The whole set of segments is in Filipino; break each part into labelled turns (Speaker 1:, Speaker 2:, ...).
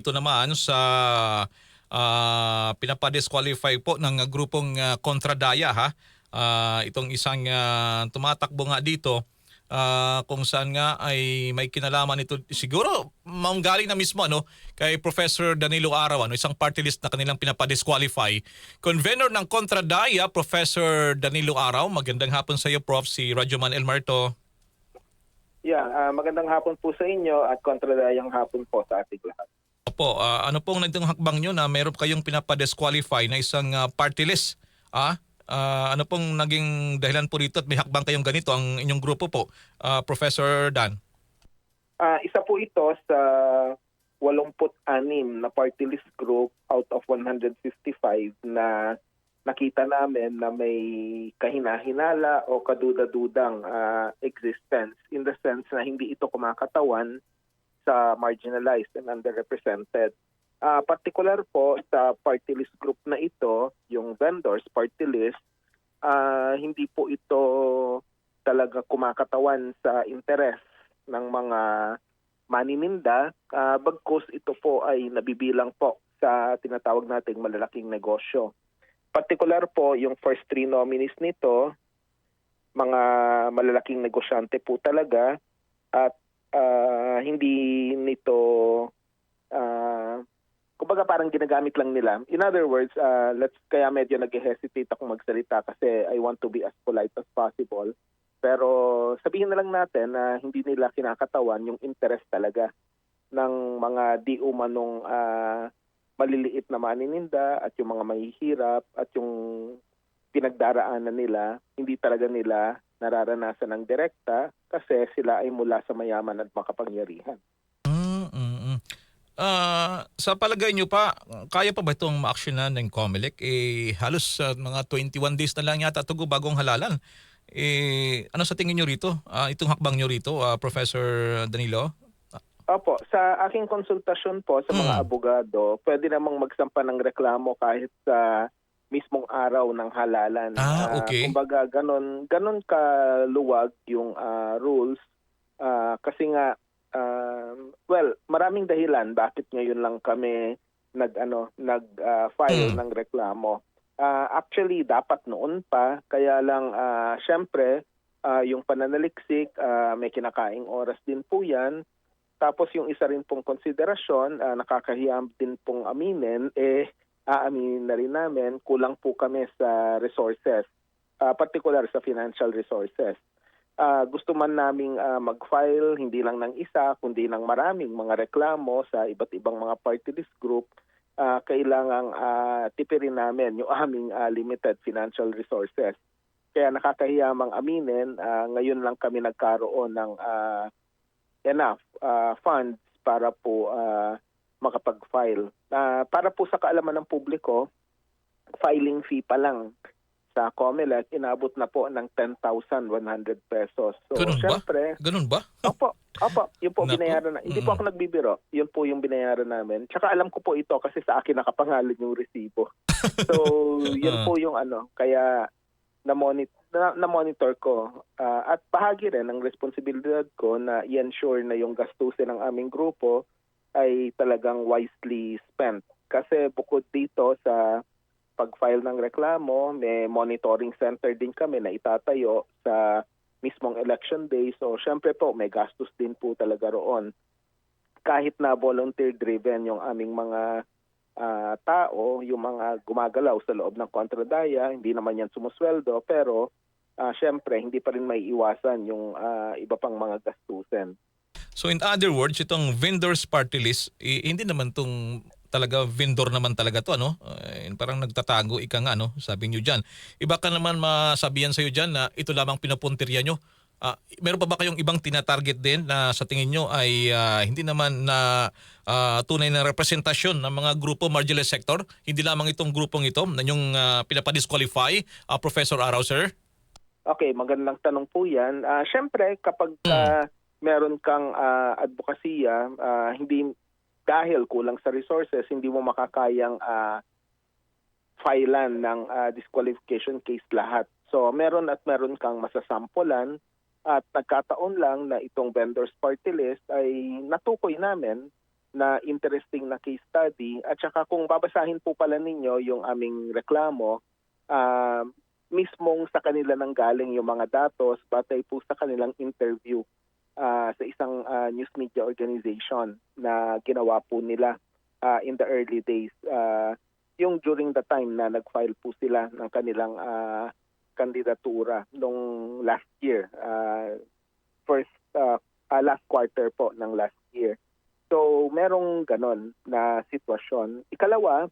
Speaker 1: Ito naman sa ah, pinapadisqualify po ng grupong ah, Kontradaya ha. Ah, itong isang ah, tumatakbo nga dito ah, kung saan nga ay may kinalaman ito siguro manggaling na mismo ano kay Professor Danilo Araw ano isang party list na kanilang pinapadisqualify. Convener ng Kontradaya Professor Danilo Araw. Magandang hapon sa iyo Prof si Radyoman Elmarto.
Speaker 2: Yeah, ah, magandang hapon po sa inyo at kontradayang hapon po sa ating lahat.
Speaker 1: Opo, ah, ano pong naging hakbang nyo na meron kayong pinapadisqualify na isang ah, party list? Ah? Ah, ano pong naging dahilan po rito at may hakbang kayong ganito ang inyong grupo po, ah, Professor Dan?
Speaker 2: Ah, isa po ito sa 86 na party list group out of 155 na nakita namin na may kahinahinala o kaduda-dudang ah, existence in the sense na hindi ito kumakatawan sa marginalized and underrepresented. Ah, particular po sa party list group na ito, yung vendors party list, ah, hindi po ito talaga kumakatawan sa interes ng mga manininda, ah, bagkus ito po ay nabibilang po sa tinatawag nating malalaking negosyo. Particular po yung first three nominees nito, mga malalaking negosyante po talaga at ah, hindi nito ah, kumbaga parang ginagamit lang nila. In other words, ah, let's kaya medyo nag-hesitate ako magsalita kasi I want to be as polite as possible. Pero sabihin na lang natin na hindi nila kinakatawan yung interest talaga ng mga di umanong ah, maliliit na manininda at yung mga mahihirap at yung pinagdaraanan nila, hindi talaga nila nararanasan ng direkta kasi sila ay mula sa mayaman at makapangyarihan.
Speaker 1: Mm, mm, mm. Ah, sa palagay nyo pa, kaya pa ba itong ma-actionan ng COMELEC? Eh, halos ah, mga 21 days na lang yata ito bagong halalan. Eh, ano sa tingin nyo rito? Ah, itong hakbang nyo rito, ah, Professor Danilo?
Speaker 2: Opo, sa aking konsultasyon po sa mga
Speaker 1: Mm.
Speaker 2: abogado, pwede namang magsampa ng reklamo kahit sa mismong araw ng halalan.
Speaker 1: Ah,
Speaker 2: Ah,
Speaker 1: okay.
Speaker 2: kumbaga ganon ganon kaluwag yung ah, rules Ah, kasi nga um, well, maraming dahilan bakit ngayon lang kami nag ano nag ah, file
Speaker 1: Mm.
Speaker 2: ng reklamo. Ah, actually dapat noon pa kaya lang ah, syempre ah, yung pananaliksik ah, may kinakaing oras din po 'yan. Tapos yung isa rin pong konsiderasyon, ah, nakakahiya din pong aminin, eh aaminin na rin namin, kulang po kami sa resources, ah, particular sa financial resources. Ah, gusto man naming ah, mag-file hindi lang ng isa, kundi ng maraming mga reklamo sa iba't ibang mga party list group, ah, kailangang ah, tipirin namin yung aming ah, limited financial resources. Kaya nakakahiya mang aminin, ah, ngayon lang kami nagkaroon ng ah, enough uh, funds para po uh, makapag-file. Uh, para po sa kaalaman ng publiko, filing fee pa lang sa COMELEC inabot na po ng 10,100 pesos. So
Speaker 1: Ganun ba?
Speaker 2: syempre,
Speaker 1: Ganun ba?
Speaker 2: opo, opo, yun po binayaran na. Hindi po
Speaker 1: Mm.
Speaker 2: ako nagbibiro. Yun po yung binayaran namin. Tsaka alam ko po ito kasi sa akin nakapangalan yung resibo. So, yun po yung ano, kaya na-monitor na, na-monitor ko Ah, at bahagi rin ng responsibilidad ko na i-ensure na yung gastusin ng aming grupo ay talagang wisely spent. Kasi bukod dito sa pag-file ng reklamo, may monitoring center din kami na itatayo sa mismong election day. So, syempre po, may gastos din po talaga roon. Kahit na volunteer-driven yung aming mga ah, tao, yung mga gumagalaw sa loob ng kontradaya, hindi naman yan sumusweldo, pero ah, syempre, hindi pa rin may iwasan yung ah, iba pang mga gastusin.
Speaker 1: So in other words, itong vendors party list, eh, hindi naman tong talaga vendor naman talaga to ano? Eh, parang nagtatago ika nga no sabi niyo diyan iba ka naman masabihan sa iyo diyan na ito lamang pinapuntirya nyo. Ah, meron pa ba kayong ibang tinatarget din na sa tingin nyo ay ah, hindi naman na ah, tunay na representasyon ng mga grupo marginalized sector? Hindi lamang itong grupong ito na yung uh, pinapadisqualify ah, Professor Araw sir?
Speaker 2: Okay, magandang tanong po yan. Ah, Siyempre, kapag ah, meron kang ah, advokasya, ah, hindi dahil kulang sa resources, hindi mo makakayang ah, filean ng ah, disqualification case lahat. So, meron at meron kang masasampulan at nagkataon lang na itong vendors party list ay natukoy namin na interesting na case study. At saka kung babasahin po pala ninyo yung aming reklamo, ah, mismong sa kanila nang galing yung mga datos batay po sa kanilang interview ah, sa isang ah, news media organization na ginawa po nila ah, in the early days. Ah, yung during the time na nag-file po sila ng kanilang ah, kandidatura nung last year, ah, first ah, ah, last quarter po ng last year. So, merong ganon na sitwasyon. Ikalawa,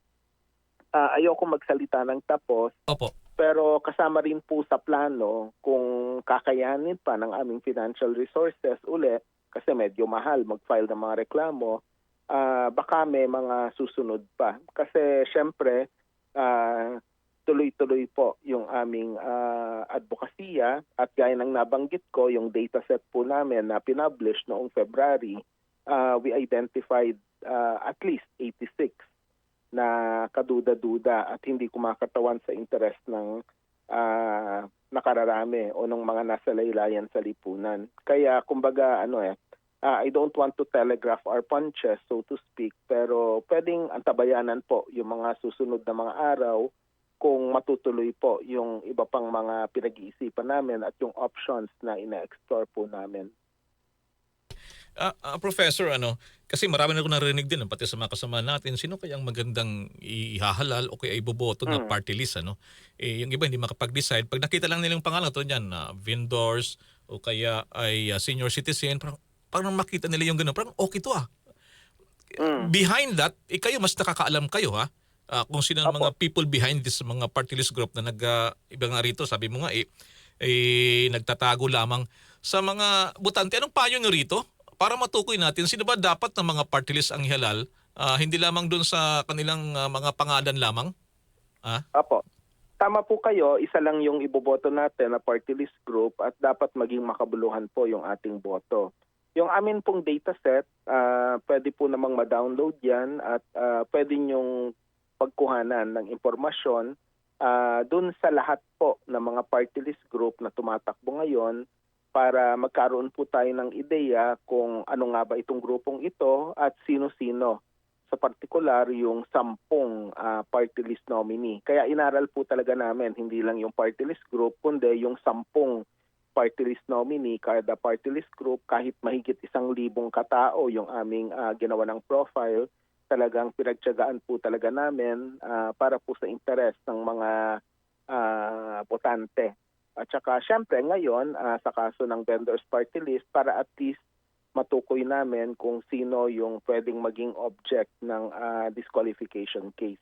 Speaker 2: ah, ayoko magsalita ng tapos,
Speaker 1: Opo.
Speaker 2: pero kasama rin po sa plano kung kakayanin pa ng aming financial resources uli, kasi medyo mahal mag-file ng mga reklamo, ah, baka may mga susunod pa. Kasi syempre, ah, tuloy-tuloy po yung aming ah, advokasya at gaya ng nabanggit ko, yung dataset po namin na pinublish noong February, ah, we identified ah, at least 86 na kaduda-duda at hindi kumakatawan sa interest ng ah, nakararami o ng mga nasa laylayan sa lipunan. Kaya kumbaga ano eh, ah, I don't want to telegraph our punches so to speak pero pwedeng antabayanan po yung mga susunod na mga araw kung matutuloy po yung iba pang mga pinag-iisipan namin at yung options na ina-explore po namin.
Speaker 1: Ah, ah, professor, ano, kasi marami na ko narinig din, pati sa mga kasama natin, sino kayang magandang ihahalal o kaya iboboto na
Speaker 2: Mm.
Speaker 1: party list, ano? Eh, yung iba hindi makapag-decide. Pag nakita lang nilang pangalan to niyan, na vendors o kaya ay ah, senior citizen, parang, parang makita nila yung gano'n, parang okay to ah.
Speaker 2: Mm.
Speaker 1: Behind that, eh, kayo mas nakakaalam kayo ha? Ah, kung sino ang mga people behind this mga party list group na nag ah, iba nga rito, sabi mo nga eh, eh nagtatago lamang sa mga butante. Anong payo nyo rito? Para matukoy natin, sino ba dapat ng mga party list ang ihalal? Ah, hindi lamang doon sa kanilang ah, mga pangalan lamang? Ah?
Speaker 2: Apo. Tama po kayo, isa lang yung iboboto natin na party list group at dapat maging makabuluhan po yung ating boto. Yung amin pong dataset, ah pwede po namang ma-download yan at ah, pwede nyong pagkuhanan ng impormasyon ah dun sa lahat po ng mga party list group na tumatakbo ngayon para magkaroon po tayo ng ideya kung ano nga ba itong grupong ito at sino-sino sa partikular yung sampung ah, party list nominee. Kaya inaral po talaga namin hindi lang yung party list group kundi yung sampung party list nominee kada party list group kahit mahigit isang libong katao yung aming ah, ginawa ng profile talagang pinagtyagaan po talaga namin ah, para po sa interes ng mga ah, botante. At saka syempre ngayon ah, sa kaso ng vendors party list para at least matukoy namin kung sino yung pwedeng maging object ng ah, disqualification case.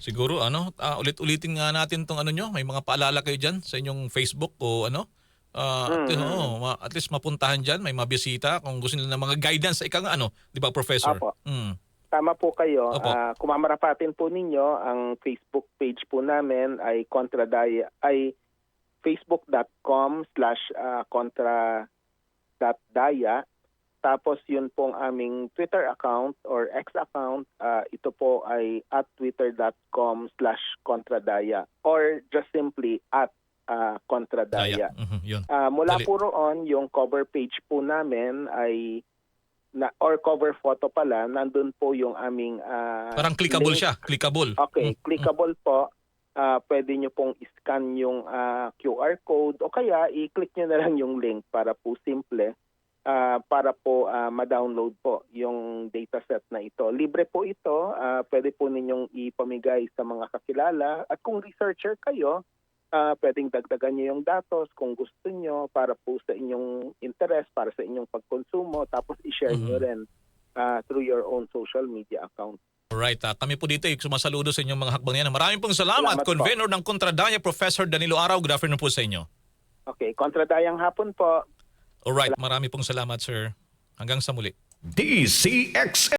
Speaker 1: Siguro ano, ah, ulit-ulitin nga natin tong ano nyo, may mga paalala kayo dyan sa inyong Facebook o ano? Ah, at,
Speaker 2: Mm.
Speaker 1: oo, ma- at least mapuntahan dyan, may mabisita kung gusto nila ng mga guidance sa ika nga ano, di ba professor?
Speaker 2: Apo.
Speaker 1: Mm.
Speaker 2: Tama po kayo.
Speaker 1: Opo.
Speaker 2: Ah, kumamarapatin po ninyo ang Facebook page po namin ay Contradaya ay facebook.com slash ah, contra.daya. Tapos yun pong aming Twitter account or X account. ah, ito po ay at twitter.com slash contradaya or just simply at contradaya.
Speaker 1: Yun.
Speaker 2: Ah, mula
Speaker 1: Dali.
Speaker 2: po roon, yung cover page po namin ay na or cover photo pala, nandun po yung aming ah,
Speaker 1: Parang clickable
Speaker 2: link.
Speaker 1: siya, clickable.
Speaker 2: Okay,
Speaker 1: Mm,
Speaker 2: clickable po. Ah, pwede nyo pong scan yung ah, QR code o kaya i-click nyo na lang yung link para po simple ah, para po ah, ma-download po yung dataset na ito. Libre po ito. ah, pwede po ninyong ipamigay sa mga kakilala. At kung researcher kayo, ah, pwedeng dagdagan nyo yung datos kung gusto nyo para po sa inyong interest, para sa inyong pagkonsumo. Tapos i-share nyo
Speaker 1: Mhm.
Speaker 2: rin ah, through your own social media account.
Speaker 1: Alright, ah, kami po dito ay sumasaludo sa inyong mga hakbang yan. Maraming pong salamat,
Speaker 2: Salamat po.
Speaker 1: Convenor ng Kontradaya, Professor Danilo Araw. Good afternoon po sa inyo.
Speaker 2: Okay, kontradayang hapon po.
Speaker 1: Alright, marami pong salamat, sir. Hanggang sa muli.
Speaker 3: DCX